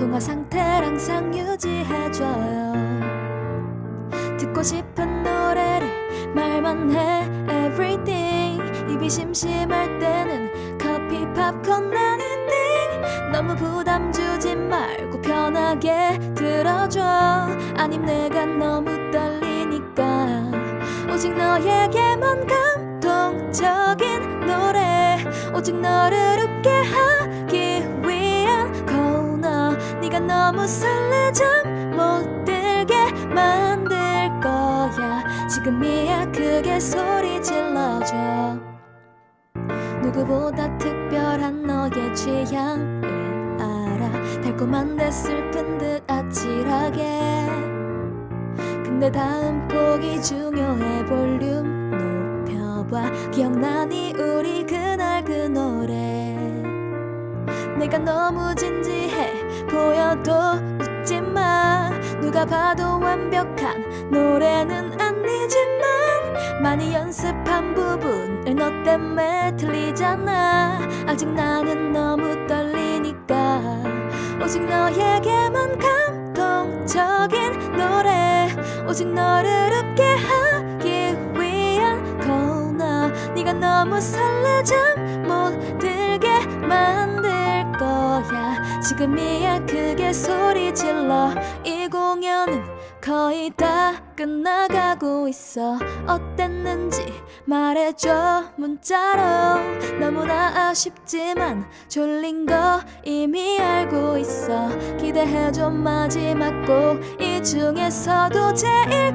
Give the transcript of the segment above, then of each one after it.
통화 상태를 항상 유지해줘요. 듣고 싶은 노래를 말만 해 everything. 입이 심심할 때는 커피 팝콘 anything. 너무 부담 주지 말고 편하게 들어줘. 아님 내가 너무 떨리니까. 오직 너에게만 감동적인 노래. 오직 너를 웃게 하기 너무 설레 잠못 들게 만들 거야. 지금이야 크게 소리 질러줘. 누구보다 특별한 너의 취향을 알아. 달콤한데 슬픈 듯 아찔하게. 근데 다음 곡이 중요해. 볼륨 높여봐. 기억나니 우리 그날 그 노래. 내가 너무 진지해 보여도 웃지 마 누가 봐도 완벽한 노래는 아니지만 많이 연습한 부분을 너 때문에 틀리잖아. 아직 나는 너무 떨리니까 오직 너에게만 감동적인 노래 오직 너를 웃게 하기 위한 코너. 네가 너무 설레 잠못 지금이야 크게 소리 질러. 이 공연은 거의 다 끝나가고 있어. 어땠는지 말해줘 문자로. 너무나 아쉽지만 졸린 거 이미 알고 있어. 기대해줘 마지막 곡. 이 중에서도 제일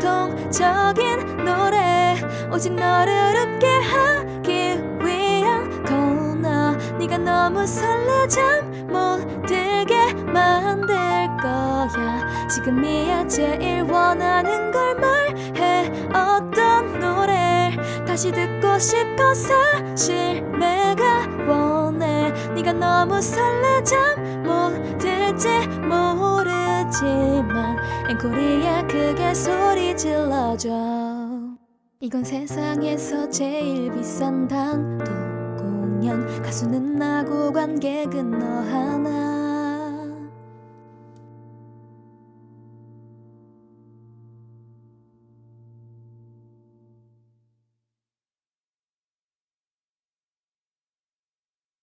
감동적인 노래. 오직 너를 웃게 코너 네가 너무 설레 잠못 들게 만들 거야. 지금이야 제일 원하는 걸 말해 어떤 노래 다시 듣고 싶어 사실 내가 원해. 네가 너무 설레 잠못 들지 모르지만 앵콜이야 크게 소리 질러줘. 이건 세상에서 제일 비싼 단독 공연 가수는 나고 관객은 너 하나